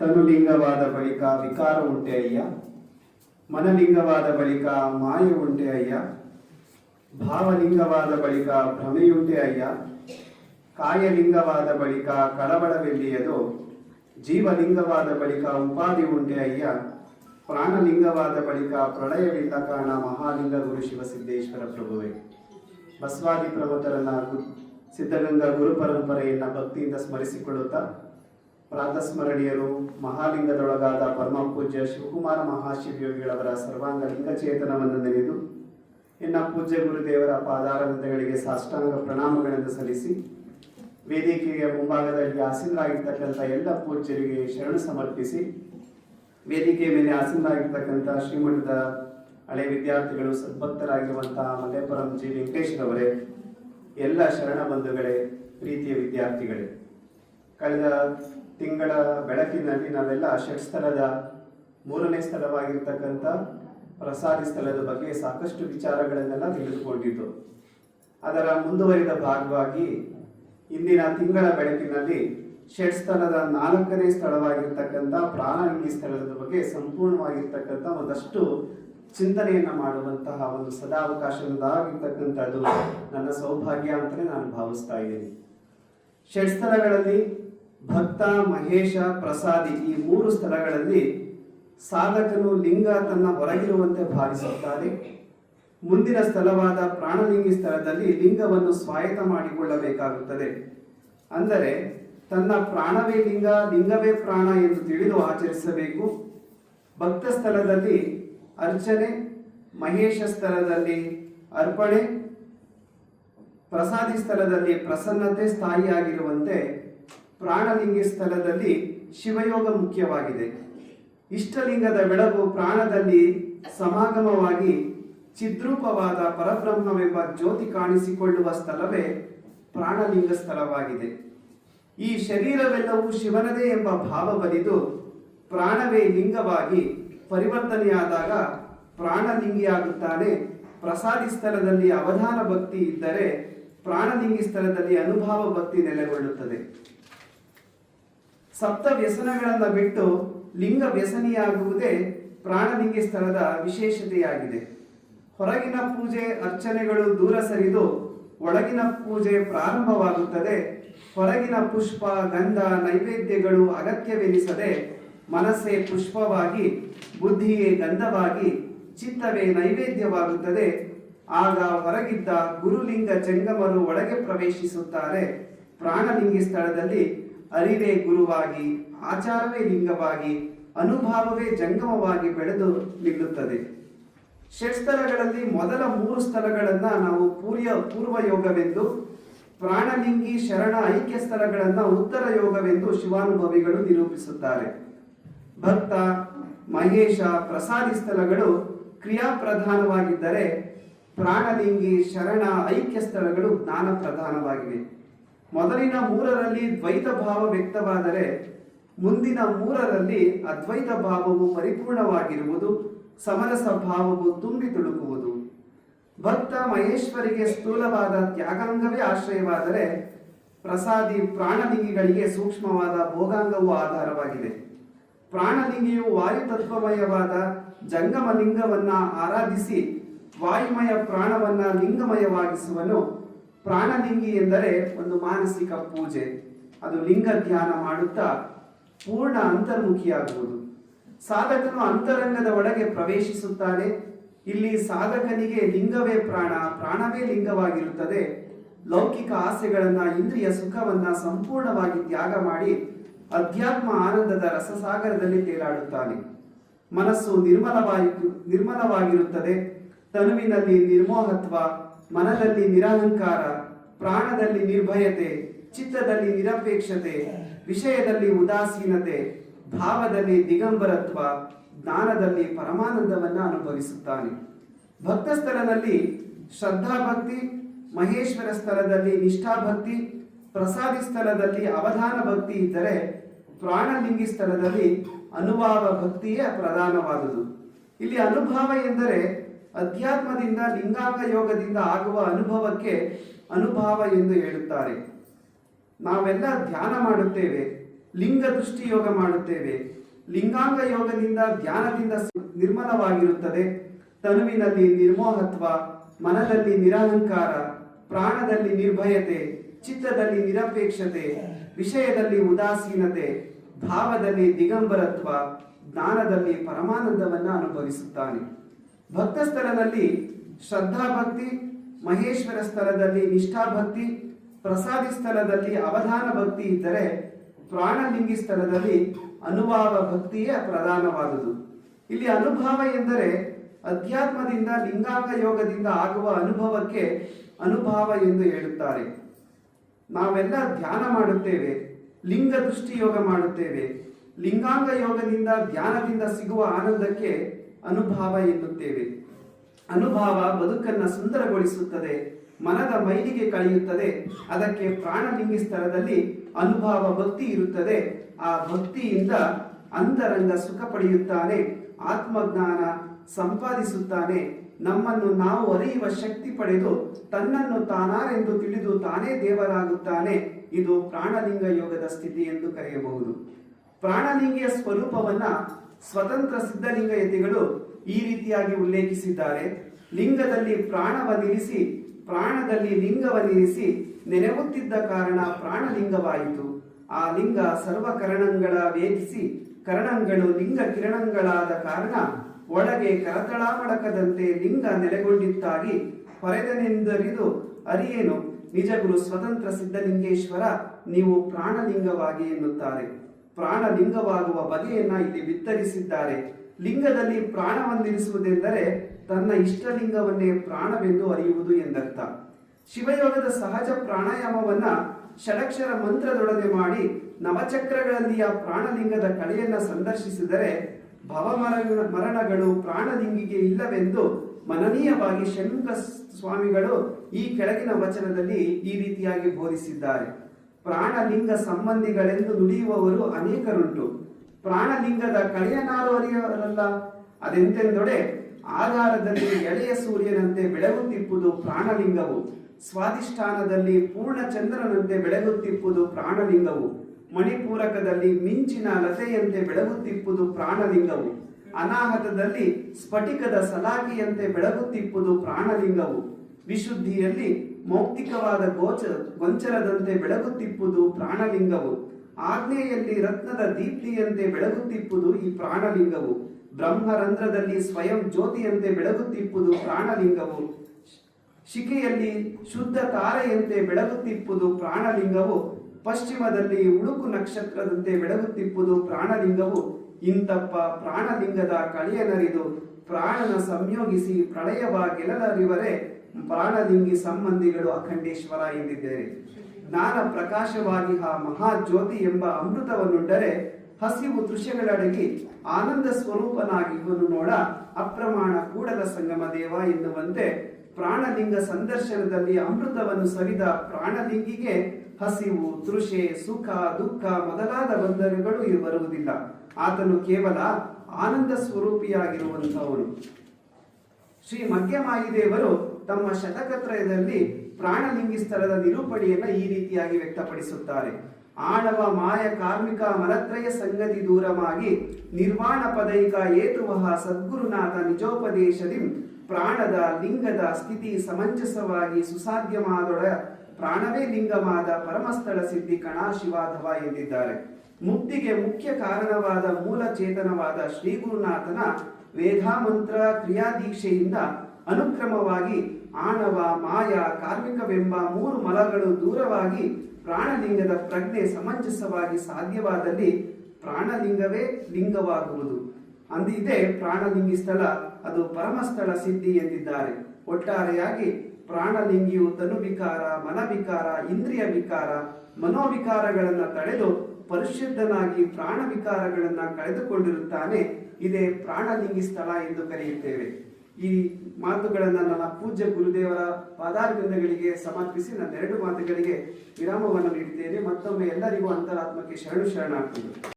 ತನುಲಿಂಗವಾದ ಬಳಿಕ ವಿಕಾರ ಉಂಟೆ ಅಯ್ಯ. ಮನಲಿಂಗವಾದ ಬಳಿಕ ಮಾಯ ಉಂಟೆ ಅಯ್ಯ. ಭಾವಲಿಂಗವಾದ ಬಳಿಕ ಭ್ರಮೆಯುಂಟೆ ಅಯ್ಯ. ಕಾಯಲಿಂಗವಾದ ಬಳಿಕ ಕಳವಳವೆಲ್ಲಿಯದು ಜೀವಲಿಂಗವಾದ ಬಳಿಕ ಉಪಾಧಿ ಉಂಟೆ ಅಯ್ಯ. ಪ್ರಾಣಲಿಂಗವಾದ ಬಳಿಕ ಪ್ರಳಯವಿಲ್ಲ ಕಾರಣ ಮಹಾಲಿಂಗ ಗುರು ಶಿವಸಿದ್ದೇಶ್ವರ ಪ್ರಭುವೆ. ಬಸವಾದಿ ಪ್ರಭುತರನ್ನ ಸಿದ್ಧಗಂಗಾ ಗುರು ಪರಂಪರೆಯನ್ನ ಭಕ್ತಿಯಿಂದ ಸ್ಮರಿಸಿಕೊಳ್ಳುತ್ತಾ ಪ್ರಾತಸ್ಮರಣೀಯರು, ಮಹಾಲಿಂಗದೊಳಗಾದ ಪರಮ ಪೂಜ್ಯ ಶಿವಕುಮಾರ ಮಹಾಶಿವಯೋಗಿಗಳವರ ಸರ್ವಾಂಗ ಲಿಂಗಚೇತನವನ್ನು ನೆನೆದು ಇನ್ನ ಪೂಜ್ಯ ಗುರುದೇವರ ಪಾದಾರವಿಂದಗಳಿಗೆ ಸಾಷ್ಟಾಂಗ ಪ್ರಣಾಮಗಳನ್ನು ಸಲ್ಲಿಸಿ, ವೇದಿಕೆಯ ಮುಂಭಾಗದಲ್ಲಿ ಆಸೀನರಾಗಿರ್ತಕ್ಕಂಥ ಎಲ್ಲ ಪೂಜ್ಯರಿಗೆ ಶರಣು ಸಮರ್ಪಿಸಿ, ವೇದಿಕೆಯ ಮೇಲೆ ಆಸೀನರಾಗಿರ್ತಕ್ಕಂಥ ಶ್ರೀಮಠದ ಹಳೆ ವಿದ್ಯಾರ್ಥಿಗಳು ಸದ್ಭಕ್ತರಾಗಿರುವಂತಹ ಮಲ್ಲೇಪುರಂ ಜಿ. ವೆಂಕಟೇಶ್ವರವರೇ ಎಲ್ಲ ಶರಣ ಬಂಧುಗಳೇ, ಪ್ರೀತಿಯ ವಿದ್ಯಾರ್ಥಿಗಳೇ. ಕಳೆದ ತಿಂಗಳ ಬೆಳಕಿನಲ್ಲಿ ನಾವೆಲ್ಲ ಷಟ್ ಸ್ಥಳದ ಮೂರನೇ ಸ್ಥಳವಾಗಿರ್ತಕ್ಕಂಥ ಪ್ರಸಾದಿ ಸ್ಥಳದ ಬಗ್ಗೆ ಸಾಕಷ್ಟು ವಿಚಾರಗಳನ್ನೆಲ್ಲ ತಿಳಿದುಕೊಂಡಿದ್ದು. ಅದರ ಮುಂದುವರಿದ ಭಾಗವಾಗಿ ಇಂದಿನ ತಿಂಗಳ ಬೆಳಕಿನಲ್ಲಿ ಷಟ್ಸ್ಥಳದ ನಾಲ್ಕನೇ ಸ್ಥಳವಾಗಿರ್ತಕ್ಕಂಥ ಪ್ರಾಣಾಂಗಿ ಸ್ಥಳದ ಬಗ್ಗೆ ಸಂಪೂರ್ಣವಾಗಿರ್ತಕ್ಕಂಥ ಒಂದಷ್ಟು ಚಿಂತನೆಯನ್ನು ಮಾಡುವಂತಹ ಒಂದು ಸದಾವಕಾಶದಾಗಿರ್ತಕ್ಕಂಥದ್ದು ನನ್ನ ಸೌಭಾಗ್ಯ ಅಂತಲೇ ನಾನು ಭಾವಿಸ್ತಾ ಇದ್ದೀನಿ. ಷಟ್ಸ್ಥಳಗಳಲ್ಲಿ ಭಕ್ತ ಮಹೇಶ ಪ್ರಸಾದಿ ಈ ಮೂರು ಸ್ಥಳಗಳಲ್ಲಿ ಸಾಧಕನು ಲಿಂಗ ತನ್ನ ಹೊರಗಿರುವಂತೆ ಭಾವಿಸುತ್ತಾರೆ. ಮುಂದಿನ ಸ್ಥಳವಾದ ಪ್ರಾಣಲಿಂಗಿ ಸ್ಥಳದಲ್ಲಿ ಲಿಂಗವನ್ನು ಸ್ವಾಯತ್ತ ಮಾಡಿಕೊಳ್ಳಬೇಕಾಗುತ್ತದೆ. ಅಂದರೆ ತನ್ನ ಪ್ರಾಣವೇ ಲಿಂಗ, ಲಿಂಗವೇ ಪ್ರಾಣ ಎಂದು ತಿಳಿದು ಆಚರಿಸಬೇಕು. ಭಕ್ತ ಸ್ಥಳದಲ್ಲಿ ಅರ್ಚನೆ, ಮಹೇಶ ಸ್ಥಳದಲ್ಲಿ ಅರ್ಪಣೆ, ಪ್ರಸಾದಿ ಸ್ಥಳದಲ್ಲಿ ಪ್ರಸನ್ನತೆ, ಸ್ಥಾಯಿಯಾಗಿರುವಂತೆ ಪ್ರಾಣಲಿಂಗಿ ಸ್ಥಳದಲ್ಲಿ ಶಿವಯೋಗ ಮುಖ್ಯವಾಗಿದೆ. ಇಷ್ಟಲಿಂಗದ ಬೆಳಕು ಪ್ರಾಣದಲ್ಲಿ ಸಮಾಗಮವಾಗಿ ಚಿದ್ರೂಪವಾದ ಪರಬ್ರಹ್ಮವೆಂಬ ಜ್ಯೋತಿ ಕಾಣಿಸಿಕೊಳ್ಳುವ ಸ್ಥಳವೇ ಪ್ರಾಣಲಿಂಗ ಸ್ಥಳವಾಗಿದೆ ಈ ಶರೀರವೆಲ್ಲವೂ ಶಿವನದೇ ಎಂಬ ಭಾವ ಬಲಿದು ಪ್ರಾಣವೇ ಲಿಂಗವಾಗಿ ಪರಿವರ್ತನೆಯಾದಾಗ ಪ್ರಾಣಲಿಂಗಿಯಾಗುತ್ತಾನೆ. ಪ್ರಸಾದಿ ಸ್ಥಳದಲ್ಲಿ ಅವಧಾನ ಭಕ್ತಿ ಇದ್ದರೆ ಪ್ರಾಣಲಿಂಗಿ ಸ್ಥಳದಲ್ಲಿ ಅನುಭಾವ ಭಕ್ತಿ ನೆಲೆಗೊಳ್ಳುತ್ತದೆ. ಸಪ್ತ ವ್ಯಸನಗಳನ್ನು ಬಿಟ್ಟು ಲಿಂಗ ವ್ಯಸನಿಯಾಗುವುದೇ ಪ್ರಾಣಲಿಂಗಿ ಸ್ಥಳದ ವಿಶೇಷತೆಯಾಗಿದೆ. ಹೊರಗಿನ ಪೂಜೆ ಅರ್ಚನೆಗಳು ದೂರ ಸರಿದು ಒಳಗಿನ ಪೂಜೆ ಪ್ರಾರಂಭವಾಗುತ್ತದೆ. ಹೊರಗಿನ ಪುಷ್ಪ, ಗಂಧ, ನೈವೇದ್ಯಗಳು ಅಗತ್ಯವೆನಿಸದೆ ಮನಸ್ಸೇ ಪುಷ್ಪವಾಗಿ, ಬುದ್ಧಿಯೇ ಗಂಧವಾಗಿ, ಚಿತ್ತವೇ ನೈವೇದ್ಯವಾಗುತ್ತದೆ. ಆಗ ಹೊರಗಿದ್ದ ಗುರುಲಿಂಗ ಜಂಗಮರು ಒಳಗೆ ಪ್ರವೇಶಿಸುತ್ತಾರೆ. ಪ್ರಾಣಲಿಂಗಿ ಸ್ಥಳದಲ್ಲಿ ಅರಿವೇ ಗುರುವಾಗಿ, ಆಚಾರವೇ ಲಿಂಗವಾಗಿ, ಅನುಭಾವವೇ ಜಂಗಮವಾಗಿ ಬೆಳೆದು ನಿಲ್ಲುತ್ತದೆ. ಷಟ್ಸ್ಥಳಗಳಲ್ಲಿ ಮೊದಲ ಮೂರು ಸ್ಥಳಗಳನ್ನ ನಾವು ಪೂರ್ಯ ಪೂರ್ವ ಯೋಗವೆಂದು, ಪ್ರಾಣಲಿಂಗಿ ಶರಣ ಐಕ್ಯ ಸ್ಥಳಗಳನ್ನ ಉತ್ತರ ಯೋಗವೆಂದು ಶಿವಾನುಭವಿಗಳು ನಿರೂಪಿಸುತ್ತಾರೆ. ಭಕ್ತ, ಮಹೇಶ, ಪ್ರಸಾದಿ ಸ್ಥಳಗಳು ಕ್ರಿಯಾ ಪ್ರಧಾನವಾಗಿದ್ದರೆ ಪ್ರಾಣಲಿಂಗಿ ಶರಣ ಐಕ್ಯ ಸ್ಥಳಗಳು ಜ್ಞಾನ ಪ್ರಧಾನವಾಗಿವೆ ಮೊದಲಿನ ಮೂರರಲ್ಲಿ ದ್ವೈತ ಭಾವ ವ್ಯಕ್ತವಾದರೆ ಮುಂದಿನ ಮೂರರಲ್ಲಿ ಅದ್ವೈತ ಭಾವವು ಪರಿಪೂರ್ಣವಾಗಿರುವುದು, ಸಮರಸ ಭಾವವು ತುಂಬಿ ತುಳುಕುವುದು. ಭಕ್ತ ಮಹೇಶ್ವರಿಗೆ ಸ್ಥೂಲವಾದ ತ್ಯಾಗಾಂಗವೇ ಆಶ್ರಯವಾದರೆ ಪ್ರಸಾದಿ ಪ್ರಾಣಲಿಂಗಿಗಳಿಗೆ ಸೂಕ್ಷ್ಮವಾದ ಭೋಗಾಂಗವು ಆಧಾರವಾಗಿದೆ. ಪ್ರಾಣಲಿಂಗಿಯು ವಾಯುತತ್ವಮಯವಾದ ಜಂಗಮ ಲಿಂಗವನ್ನ ಆರಾಧಿಸಿ ವಾಯುಮಯ ಪ್ರಾಣವನ್ನ ಲಿಂಗಮಯವಾಗಿಸುವನು ಪ್ರಾಣಲಿಂಗಿ ಎಂದರೆ ಒಂದು ಮಾನಸಿಕ ಪೂಜೆ. ಅದು ಲಿಂಗ ಧ್ಯಾನ ಮಾಡುತ್ತಾ ಪೂರ್ಣ ಅಂತರ್ಮುಖಿಯಾಗುವುದು. ಸಾಧಕನು ಅಂತರಂಗದ ಒಳಗೆ ಪ್ರವೇಶಿಸುತ್ತಾನೆ. ಇಲ್ಲಿ ಸಾಧಕನಿಗೆ ಲಿಂಗವೇ ಪ್ರಾಣ, ಪ್ರಾಣವೇ ಲಿಂಗವಾಗಿರುತ್ತದೆ. ಲೌಕಿಕ ಆಸೆಗಳನ್ನ, ಇಂದ್ರಿಯ ಸುಖವನ್ನ ಸಂಪೂರ್ಣವಾಗಿ ತ್ಯಾಗ ಮಾಡಿ ಅಧ್ಯಾತ್ಮ ಆನಂದದ ರಸಸಾಗರದಲ್ಲಿ ತೇಲಾಡುತ್ತಾನೆ. ಮನಸ್ಸು ನಿರ್ಮಲವಾಗಿ ನಿರ್ಮಲವಾಗಿರುತ್ತದೆ. ತನುವಿನಲ್ಲಿ ನಿರ್ಮೋಹತ್ವ ಮನದಲ್ಲಿ ನಿರಹಂಕಾರ ಪ್ರಾಣದಲ್ಲಿ ನಿರ್ಭಯತೆ, ಚಿತ್ತದಲ್ಲಿ ನಿರಪೇಕ್ಷತೆ, ವಿಷಯದಲ್ಲಿ ಉದಾಸೀನತೆ, ಭಾವದಲ್ಲಿ ದಿಗಂಬರತ್ವ, ಜ್ಞಾನದಲ್ಲಿ ಪರಮಾನಂದವನ್ನು ಅನುಭವಿಸುತ್ತಾನೆ. ಭಕ್ತ ಸ್ಥಳದಲ್ಲಿ ಶ್ರದ್ಧಾಭಕ್ತಿ, ಮಹೇಶ್ವರ ಸ್ಥಳದಲ್ಲಿ ನಿಷ್ಠಾಭಕ್ತಿ, ಪ್ರಸಾದಿ ಸ್ಥಳದಲ್ಲಿ ಅವಧಾನ ಭಕ್ತಿ ಇದ್ದರೆ ಪ್ರಾಣಲಿಂಗಿ ಸ್ಥಳದಲ್ಲಿ ಅನುಭಾವ ಭಕ್ತಿಯೇ ಪ್ರಧಾನವಾದುದು. ಇಲ್ಲಿ ಅನುಭಾವ ಎಂದರೆ ಅಧ್ಯಾತ್ಮದಿಂದ ಲಿಂಗಾಂಗ ಯೋಗದಿಂದ ಆಗುವ ಅನುಭವಕ್ಕೆ ಅನುಭಾವ ಎಂದು ಹೇಳುತ್ತಾರೆ. ನಾವೆಲ್ಲ ಧ್ಯಾನ ಮಾಡುತ್ತೇವೆ, ಲಿಂಗ ದೃಷ್ಟಿ ಯೋಗ ಮಾಡುತ್ತೇವೆ. ಲಿಂಗಾಂಗ ಯೋಗದಿಂದ ಧ್ಯಾನದಿಂದ ನಿರ್ಮಲವಾಗಿರುತ್ತದೆ. ತನುವಿನಲ್ಲಿ ನಿರ್ಮೋಹತ್ವ, ಮನದಲ್ಲಿ ನಿರಹಂಕಾರ, ಪ್ರಾಣದಲ್ಲಿ ನಿರ್ಭಯತೆ, ಚಿತ್ತದಲ್ಲಿ ನಿರಪೇಕ್ಷತೆ, ವಿಷಯದಲ್ಲಿ ಉದಾಸೀನತೆ, ಭಾವದಲ್ಲಿ ದಿಗಂಬರತ್ವ, ಜ್ಞಾನದಲ್ಲಿ ಪರಮಾನಂದವನ್ನು ಅನುಭವಿಸುತ್ತಾನೆ. ಭಕ್ತ ಸ್ಥಳದಲ್ಲಿ ಶ್ರದ್ಧಾಭಕ್ತಿ, ಮಹೇಶ್ವರ ಸ್ಥಳದಲ್ಲಿ ನಿಷ್ಠಾಭಕ್ತಿ, ಪ್ರಸಾದಿ ಸ್ಥಳದಲ್ಲಿ ಅವಧಾನ ಭಕ್ತಿ ಇದ್ದರೆ ಪ್ರಾಣಲಿಂಗಿ ಸ್ಥಳದಲ್ಲಿ ಅನುಭವ ಭಕ್ತಿಯೇ ಪ್ರಧಾನವಾದುದು. ಇಲ್ಲಿ ಅನುಭವ ಎಂದರೆ ಅಧ್ಯಾತ್ಮದಿಂದ ಲಿಂಗಾಂಗ ಯೋಗದಿಂದ ಆಗುವ ಅನುಭವಕ್ಕೆ ಅನುಭವ ಎಂದು ಹೇಳುತ್ತಾರೆ. ನಾವೆಲ್ಲ ಧ್ಯಾನ ಮಾಡುತ್ತೇವೆ, ಲಿಂಗ ದೃಷ್ಟಿ ಯೋಗ ಮಾಡುತ್ತೇವೆ. ಲಿಂಗಾಂಗ ಯೋಗದಿಂದ ಧ್ಯಾನದಿಂದ ಸಿಗುವ ಆನಂದಕ್ಕೆ ಅನುಭವ ಎನ್ನುತ್ತೇವೆ. ಅನುಭಾವ ಬದುಕನ್ನ ಸುಂದರಗೊಳಿಸುತ್ತದೆ, ಮನದ ಮೈಲಿಗೆ ಕಳೆಯುತ್ತದೆ, ಅದಕ್ಕೆ ಪ್ರಾಣಲಿಂಗಿ ಸ್ಥಳದಲ್ಲಿ ಅನುಭಾವ ಭಕ್ತಿ ಇರುತ್ತದೆ. ಆ ಭಕ್ತಿಯಿಂದ ಅಂತರಂಗ ಸುಖ ಪಡೆಯುತ್ತಾನೆ, ಆತ್ಮಜ್ಞಾನ ಸಂಪಾದಿಸುತ್ತಾನೆ. ನಮ್ಮನ್ನು ನಾವು ಅರಿಯುವ ಶಕ್ತಿ ಪಡೆದು ತನ್ನನ್ನು ತಾನಾರೆಂದು ತಿಳಿದು ತಾನೇ ದೇವರಾಗುತ್ತಾನೆ. ಇದು ಪ್ರಾಣಲಿಂಗ ಯೋಗದ ಸ್ಥಿತಿ ಎಂದು ಕರೆಯಬಹುದು. ಪ್ರಾಣಲಿಂಗಿಯ ಸ್ವರೂಪವನ್ನ ಸ್ವತಂತ್ರ ಸಿದ್ಧಲಿಂಗ ಯತಿಗಳು ಈ ರೀತಿಯಾಗಿ ಉಲ್ಲೇಖಿಸಿದ್ದಾರೆ. ಲಿಂಗದಲ್ಲಿ ಪ್ರಾಣವನಿರಿಸಿ ಪ್ರಾಣದಲ್ಲಿ ಲಿಂಗವನಿರಿಸಿ ನೆನೆಗುತ್ತಿದ್ದ ಕಾರಣ ಪ್ರಾಣಲಿಂಗವಾಯಿತು. ಆ ಲಿಂಗ ಸರ್ವಕರಣಗಳ ವೇದಿಸಿ ಕರಣಗಳು ಲಿಂಗ ಕಿರಣಗಳಾದ ಕಾರಣ ಒಳಗೆ ಕರತಳಾಮಡಕದಂತೆ ಲಿಂಗ ನೆಲೆಗೊಂಡಿತ್ತಾಗಿ ಹೊರೆದನೆಂದರಿದು ಅರಿಯೇನು? ನಿಜಗುರು ಸ್ವತಂತ್ರ ಸಿದ್ಧಲಿಂಗೇಶ್ವರ, ನೀವು ಪ್ರಾಣಲಿಂಗವಾಗಿ ಎನ್ನುತ್ತಾರೆ. ಪ್ರಾಣಲಿಂಗವಾಗುವ ಬಗೆಯನ್ನ ಇಲ್ಲಿ ಬಿತ್ತರಿಸಿದ್ದಾರೆ ಲಿಂಗದಲ್ಲಿ ಪ್ರಾಣವನ್ನಿರಿಸುವುದೆಂದರೆ ತನ್ನ ಇಷ್ಟಲಿಂಗವನ್ನೇ ಪ್ರಾಣವೆಂದು ಅರಿಯುವುದು ಎಂದರ್ಥ. ಶಿವಯೋಗದ ಸಹಜ ಪ್ರಾಣಾಯಾಮವನ್ನ ಷಡಕ್ಷರ ಮಂತ್ರದೊಡನೆ ಮಾಡಿ ನವಚಕ್ರಗಳಲ್ಲಿಯ ಪ್ರಾಣಲಿಂಗದ ಕಳೆಯನ್ನ ಸಂದರ್ಶಿಸಿದರೆ ಭವಮರಣ ಮರಣಗಳು ಪ್ರಾಣಲಿಂಗಿಗೆ ಇಲ್ಲವೆಂದು ಮನನೀಯವಾಗಿ ಶಂಕ ಸ್ವಾಮಿಗಳು ಈ ಕೆಳಗಿನ ವಚನದಲ್ಲಿ ಈ ರೀತಿಯಾಗಿ ಬೋಧಿಸಿದ್ದಾರೆ. ಪ್ರಾಣಲಿಂಗ ಸಂಬಂಧಿಗಳೆಂದು ನುಡಿಯುವವರು ಅನೇಕರುಂಟು. ಪ್ರಾಣಲಿಂಗದ ಕಳೆಯನಾರು ಅರಿಯವರಲ್ಲ ಅದೆಂತೆಂದೊಡೆ, ಆಧಾರದಲ್ಲಿ ಎಳೆಯ ಸೂರ್ಯನಂತೆ ಬೆಳಗುತ್ತಿಪ್ಪುದು ಪ್ರಾಣಲಿಂಗವು. ಸ್ವಾಧಿಷ್ಠಾನದಲ್ಲಿ ಪೂರ್ಣ ಚಂದ್ರನಂತೆ ಬೆಳಗುತ್ತಿಪ್ಪುದು ಪ್ರಾಣಲಿಂಗವು. ಮಣಿಪೂರಕದಲ್ಲಿ ಮಿಂಚಿನ ಲತೆಯಂತೆ ಬೆಳಗುತ್ತಿಪ್ಪುದು ಪ್ರಾಣಲಿಂಗವು. ಅನಾಹತದಲ್ಲಿ ಸ್ಫಟಿಕದ ಸಲಾಕಿಯಂತೆ ಬೆಳಗುತ್ತಿಪ್ಪುದು ಪ್ರಾಣಲಿಂಗವು. ವಿಶುದ್ಧಿಯಲ್ಲಿ ಮೌಕ್ತಿಕವಾದ ಗೋಚ, ಗೊಂಚಲದಂತೆ ಬೆಳಗುತ್ತಿಪ್ಪುದು ಪ್ರಾಣಲಿಂಗವು. ಆಗ್ನೇಯಲ್ಲಿ ರತ್ನದ ದೀಪ್ತಿಯಂತೆ ಬೆಳಗುತ್ತಿಪ್ಪುದು ಈ ಪ್ರಾಣಲಿಂಗವು. ಬ್ರಹ್ಮರಂಧ್ರದಲ್ಲಿ ಸ್ವಯಂ ಜ್ಯೋತಿಯಂತೆ ಬೆಳಗುತ್ತಿಪ್ಪುದು ಪ್ರಾಣಲಿಂಗವು. ಶಿಖೆಯಲ್ಲಿ ಶುದ್ಧ ತಾರೆಯಂತೆ ಬೆಳಗುತ್ತಿಪ್ಪುದು ಪ್ರಾಣಲಿಂಗವು. ಪಶ್ಚಿಮದಲ್ಲಿ ಉಳುಕು ನಕ್ಷತ್ರದಂತೆ ಬೆಳಗುತ್ತಿಪ್ಪುದು ಪ್ರಾಣಲಿಂಗವು. ಇಂತಪ್ಪ ಪ್ರಾಣಲಿಂಗದ ಕಳೆಯನರಿದು ಪ್ರಾಣನ ಸಂಯೋಗಿಸಿ ಪ್ರಳಯವಾಗೆಲ್ಲರಿವರೇ ಪ್ರಾಣಲಿಂಗಿ ಸಂಬಂಧಿಗಳು ಅಖಂಡೇಶ್ವರ ಎಂದಿದ್ದೇನೆ ಜ್ಞಾನ ಪ್ರಕಾಶವಾಗಿ ಆ ಮಹಾಜ್ಯೋತಿ ಎಂಬ ಅಮೃತವನ್ನುಂಡರೆ ಹಸಿವು ದೃಶ್ಯಗಳಡಗಿ ಆನಂದ ಸ್ವರೂಪನಾಗಿ ಇವನು ನೋಡ ಅಪ್ರಮಾಣ ಕೂಡಲ ಸಂಗಮ ದೇವ ಎನ್ನುವಂತೆ ಪ್ರಾಣಲಿಂಗ ಸಂದರ್ಶನದಲ್ಲಿ ಅಮೃತವನ್ನು ಸವಿದ ಪ್ರಾಣಲಿಂಗಿಗೆ ಹಸಿವು ತೃಷೆ ಸುಖ, ದುಃಖ ಮೊದಲಾದ ಬಂಧನಗಳು ಬರುವುದಿಲ್ಲ ಆತನು ಕೇವಲ ಆನಂದ ಸ್ವರೂಪಿಯಾಗಿರುವಂತಹವನು ಶ್ರೀ ಮಧ್ಯಮಾಯಿದೇವರು ತಮ್ಮ ಶತಕತ್ರಯದಲ್ಲಿ ಪ್ರಾಣಲಿಂಗಿ ಸ್ಥಳದ ನಿರೂಪಣೆಯನ್ನ ಈ ರೀತಿಯಾಗಿ ವ್ಯಕ್ತಪಡಿಸುತ್ತಾರೆ. ಆಣವ ಮಾಯ ಕಾರ್ಮಿಕ ಮಲತ್ರಯ ಸಂಗತಿ ದೂರವಾಗಿ ನಿರ್ವಾಣ ಪದೈಕ ಏತುವಹ ಸದ್ಗುರುನಾಥ ನಿಜೋಪದೇಶದಿ ಪ್ರಾಣದ ಲಿಂಗದ ಸ್ಥಿತಿ ಸಮಂಜಸವಾಗಿ ಸುಸಾಧ್ಯಮಾದೊಡ ಪ್ರಾಣವೇ ಲಿಂಗಮಾದ ಪರಮಸ್ಥಳ ಸಿದ್ಧಿ ಕಣಾಶಿವಾಧವ ಎಂದಿದ್ದಾರೆ. ಮುಕ್ತಿಗೆ ಮುಖ್ಯ ಕಾರಣವಾದ ಮೂಲ ಚೇತನವಾದ ಶ್ರೀ ಗುರುನಾಥನ ವೇದಾಮಂತ್ರ ಕ್ರಿಯಾದೀಕ್ಷೆಯಿಂದ ಅನುಕ್ರಮವಾಗಿ ಆಣವ, ಮಾಯ, ಕಾರ್ಮಿಕವೆಂಬ ಮೂರು ಮಲಗಳು ದೂರವಾಗಿ ಪ್ರಾಣಲಿಂಗದ ಪ್ರಜ್ಞೆ ಸಮಂಜಸವಾಗಿ ಸಾಧ್ಯವಾದಲ್ಲಿ ಪ್ರಾಣಲಿಂಗವೇ ಲಿಂಗವಾಗುವುದು. ಅಂದಿದೆ ಪ್ರಾಣಲಿಂಗಿ ಸ್ಥಳ, ಅದು ಪರಮಸ್ಥಳ ಸಿದ್ಧಿ ಎಂದಿದ್ದಾರೆ. ಒಟ್ಟಾರೆಯಾಗಿ ಪ್ರಾಣಲಿಂಗಿಯು ತನುವಿಕಾರ, ಮನವಿಕಾರ ಇಂದ್ರಿಯ ವಿಕಾರ ಮನೋವಿಕಾರಗಳನ್ನು ತಡೆದು ಪರಿಶುದ್ಧನಾಗಿ ಪ್ರಾಣ ವಿಕಾರಗಳನ್ನ ಕಳೆದುಕೊಂಡಿರುತ್ತಾನೆ. ಇದೇ ಪ್ರಾಣಲಿಂಗಿ ಸ್ಥಳ ಎಂದು ಕರೆಯುತ್ತೇವೆ. ಈ ಮಾತುಗಳನ್ನು ನನ್ನ ಪೂಜ್ಯ ಗುರುದೇವರ ಪಾದಾರ್ಗಂಧಗಳಿಗೆ ಸಮರ್ಪಿಸಿ ನನ್ನ ಎರಡು ಮಾತುಗಳಿಗೆ ವಿರಾಮವನ್ನು ನೀಡಿದ್ದೇನೆ. ಮತ್ತೊಮ್ಮೆ ಎಲ್ಲರಿಗೂ ಅಂತರಾತ್ಮಕ್ಕೆ ಶರಣು ಶರಣಾಗ್ತದೆ